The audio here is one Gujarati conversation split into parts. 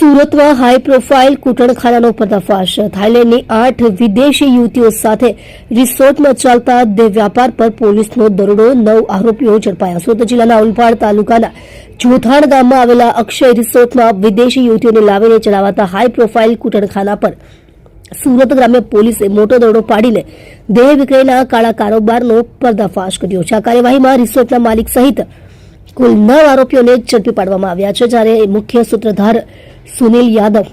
સુરતમાં હાઈ પ્રોફાઇલ કૂટણખાનાનો પર્દાફાશ. થાઇલેન્ડની આઠ વિદેશી યુવતીઓ સાથે રિસોર્ટમાં ચાલતા વ્યાપાર પર પોલીસનો દરોડો, નવ આરોપીઓ ઝડપાયા. સુરત જિલ્લાના ઉલપાડ તાલુકાના જોથાણ ગામમાં આવેલા અક્ષય રિસોર્ટમાં વિદેશી યુવતીઓને લાવીને ચલાવાતા હાઈ પ્રોફાઇલ કૂટણખાના પર સુરત ગ્રામ્ય પોલીસે મોટો દરોડો પાડીને દેહ વિક્રયના કાળા કારોબારનો પર્દાફાશ કર્યો છે. આ કાર્યવાહીમાં રિસોર્ટના માલિક સહિત કુલ નવ આરોપીઓને ઝડપી પાડવામાં આવ્યા છે, જ્યારે મુખ્ય સૂત્રધાર સુનિલ યાદવ.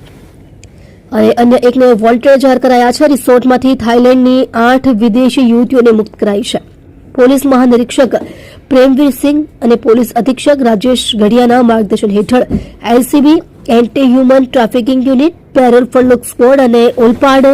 અને અન્ય એકને વોલ્ટેડ જાહેર કરાયા છે. રિસોર્ટમાંથી થાઇલેન્ડની આઠ વિદેશી યુવતીઓને મુક્ત કરાઈ છે. પોલીસ મહાનિરીક્ષક પ્રેમવીર સિંહ અને પોલીસ અધિક્ષક રાજેશ ઘડિયાના માર્ગદર્શન હેઠળ LCB anti human trafficking unit, parole fund squad અને ઓલપાડ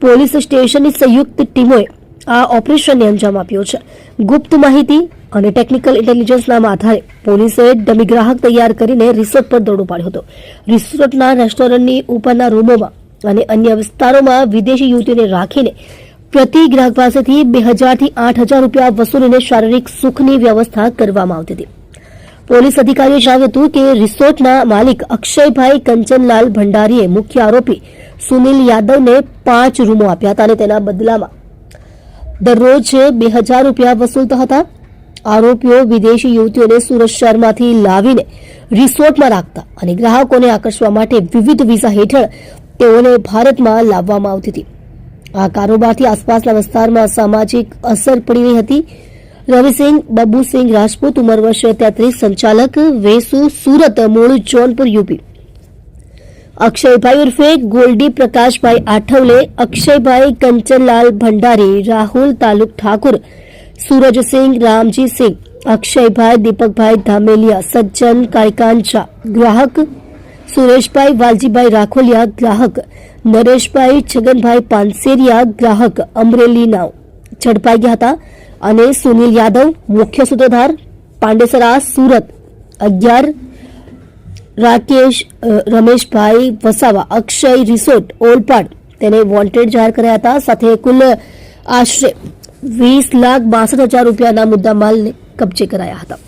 પોલીસ સ્ટેશનની સંયુક્ત ટીમોએ આ ઓપરેશનને અંજામ આપ્યો છે. ગુપ્ત માહિતી અને ટેકનિકલ ઇન્ટેલિજન્સના આધારે પોલીસે ડમી ગ્રાહક તૈયાર કરીને રિસોર્ટ પર દરોડો પાડ્યો હતો. રિસોર્ટના રેસ્ટોરન્ટની ઉપરના રૂમોમાં અને અન્ય વિસ્તારોમાં વિદેશી યુવતીઓને રાખીને પ્રતિ ગ્રાહક પાસેથી બે હજારથી આઠ હજાર રૂપિયા વસૂલીને શારીરિક સુખની વ્યવસ્થા કરવામાં આવતી હતી. પોલીસ અધિકારીએ જણાવ્યું હતું કે રિસોર્ટના માલિક અક્ષયભાઈ કંચનલાલ ભંડારીએ મુખ્ય આરોપી સુનિલ યાદવને પાંચ રૂમો આપ્યા હતા અને તેના બદલામાં દરરોજ બે હજાર રૂપિયા વસૂલતા હતા. આરોપીઓ વિદેશી યુવતીઓને સુરત શહેરમાંથી લાવીને રિસોર્ટમાં રાખતા અને ગ્રાહકોને આકર્ષવા માટે વિવિધ વિઝા હેઠળ તેઓને ભારતમાં લાવવામાં આવતી હતી. આ કારોબારથી આસપાસના વિસ્તારમાં સામાજિક અસર પડી રહી હતી. રવિસિંહ બબ્બુસિંહ રાજપૂત ઉંમર વર્ષ તેત્રીસ, સંચાલક વેસુ સુરત, મૂળ જોનપુર યુપી. અક્ષયભાઈ ઉર્ફે ગોલ્ડી પ્રકાશભાઈ આઠવલે, અક્ષયભાઈ કંચનલાલ ભંડારી, રાહુલ તાલુક ઠાકુર સૂરજસિંહ રામજીસિંહ અક્ષયભાઈ દીપકભાઈ ધામેલિયા, સજ્જન કાયકાંચા ગ્રાહક સુરેશભાઈ વાલજીભાઈ રાખોલિયા, ગ્રાહક નરેશભાઈ છગનભાઈ પાનસેરિયા, ગ્રાહક અમરેલીના ઝડપાઈ ગયા હતા અને સુનિલ યાદવ, મુખ્ય સૂત્રધાર, પાંડેસરા, સુરત, અગિયાર રાકેશ રમેશભાઈ વસાવા, અક્ષય રિસોર્ટ, ઓલપાડ તેને વોન્ટેડ જાહેર કર્યા હતા. સાથે કુલ આશરે વીસ લાખ બાસઠ હજાર રૂપિયાના મુદ્દા માલને કબજે કરાયા હતા.